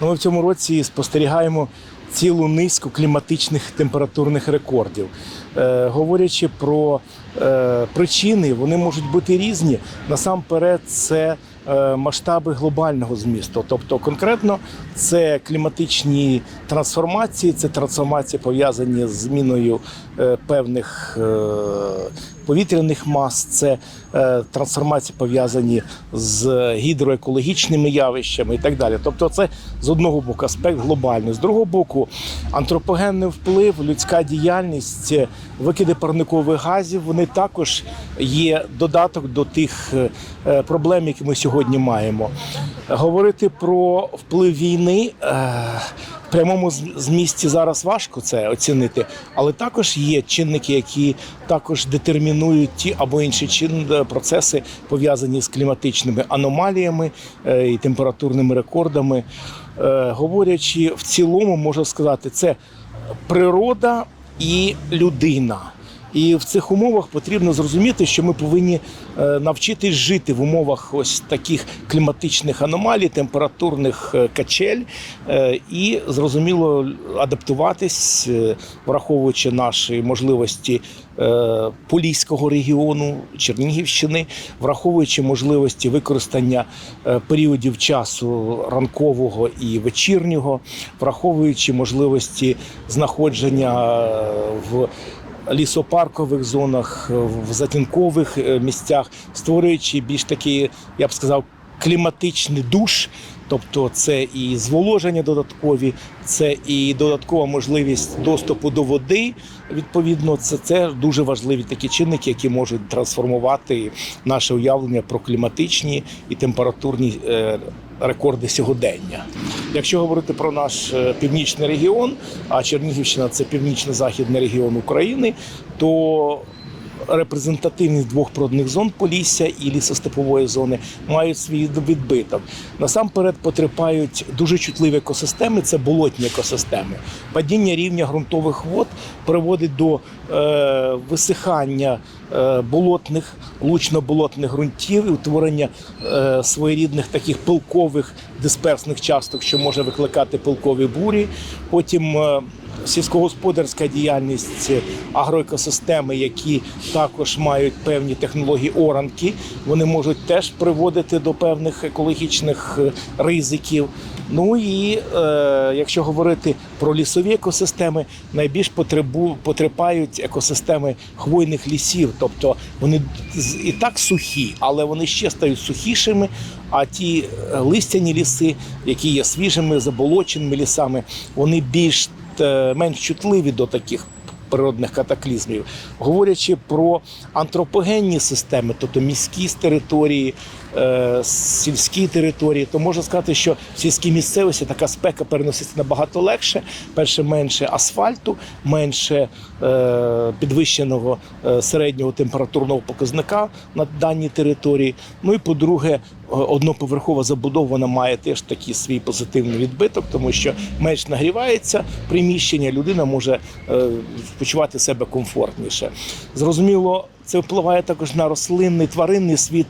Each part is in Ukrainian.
Ми в цьому році спостерігаємо цілу низку кліматичних температурних рекордів. Е, говорячи про е, причини, вони можуть бути різні. Насамперед, це е, масштаби глобального змісту. Тобто, конкретно це кліматичні трансформації, це трансформації пов'язані з зміною е, певних е, повітряних мас, це е, трансформації пов'язані з гідроекологічними явищами і так далі. Тобто, це з одного боку аспект глобальний, з другого боку, антропогенний вплив, людська діяльність, е, викиди парникових газів. Вони також є додаток до тих е, проблем, які ми сьогодні маємо. Говорити про вплив війни. Прямому змісті зараз важко це оцінити, але також є чинники, які також детермінують ті або інші чин е, процеси пов'язані з кліматичними аномаліями е, і температурними рекордами. Е, Говорячи в цілому, можу сказати, це природа і людина. І в цих умовах потрібно зрозуміти, що ми повинні е, навчитись жити в умовах ось таких кліматичних аномалій, температурних е, качель, е, і зрозуміло адаптуватись, враховуючи наші можливості Поліського регіону, Чернігівщини, враховуючи можливості використання періодів часу ранкового і вечірнього, враховуючи можливості знаходження в лісопаркових зонах, в затінкових е, місцях, створюючи більш такий, я б сказав, кліматичний душ. Тобто це і зволоження додаткові, це і додаткова можливість доступу до води. Відповідно, це, це дуже важливі такі чинники, які можуть трансформувати наше уявлення про кліматичні і температурні е, рекорди сьогодення. Якщо говорити про наш е, північний регіон, а Чернігівщина це північно-західний регіон України, то репрезентативність двох природних зон Полісся і лісостепової зони мають свій відбиток. Насамперед потерпають дуже чутливі екосистеми, це болотні екосистеми. Падіння рівня ґрунтових вод приводить до е, висихання е, болотних, лучно-болотних ґрунтів і утворення е, своєрідних таких пилкових дисперсних часток, що може викликати пилкові бурі. Потім е, сільськогосподарська діяльність, агроекосистеми, які також мають певні технології оранки, вони можуть теж приводити до певних екологічних е, ризиків. Ну і е, якщо говорити про лісові екосистеми, найбільш потребу, потерпають екосистеми хвойних лісів, тобто вони і так сухі, але вони ще стають сухішими. А ті е, листяні ліси, які є свіжими, заболоченими лісами, вони більш е, менш чутливі до таких природних катаклізмів. Говорячи про антропогенні системи, тобто міські території, е, сільські території, то можна сказати, що в сільській місцевості така спека переноситься набагато легше. Перше, менше асфальту, менше е, підвищеного е, середнього температурного показника на даній території. Ну і по-друге, одноповерхова забудова вона має теж такий свій позитивний відбиток, тому що менш нагрівається приміщення, людина може почувати себе комфортніше. Зрозуміло, це впливає також на рослинний тваринний світ,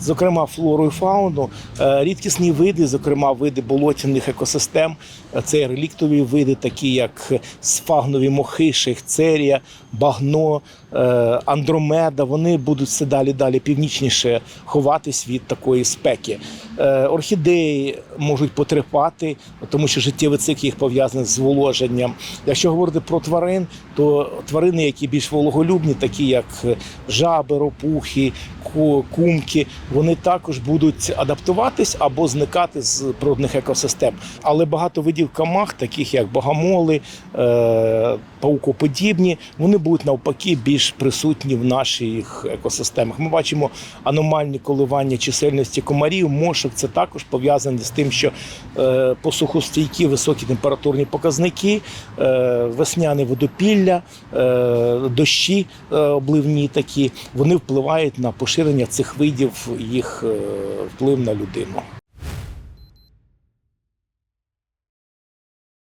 зокрема флору і фауну, Е, рідкісні види, зокрема види болотяних екосистем. Е, Це реліктові види, такі як сфагнові мохи, шейхцерія, багно, е, андромеда. Вони будуть все далі далі північніше ховатись від такої спеки. Орхідеї можуть потерпати, тому що життєвий цикл їх пов'язаний з зволоженням. Якщо говорити про тварин, то тварини, які більш вологолюбні, такі як жаби, ропухи, кумки, вони також будуть адаптуватись або зникати з природних екосистем. Але багато видів камах, таких як богомоли, е, паукоподібні, вони будуть навпаки більш присутні в наших екосистемах. Ми бачимо аномальні коливання чисельності комарів, мошок. Це також пов'язане з тим, що е, посухостійкі високі температурні показники, е, весняне водопілля, е, дощі обливні такі, вони впливають на поширення цих видів, їх вплив на людину.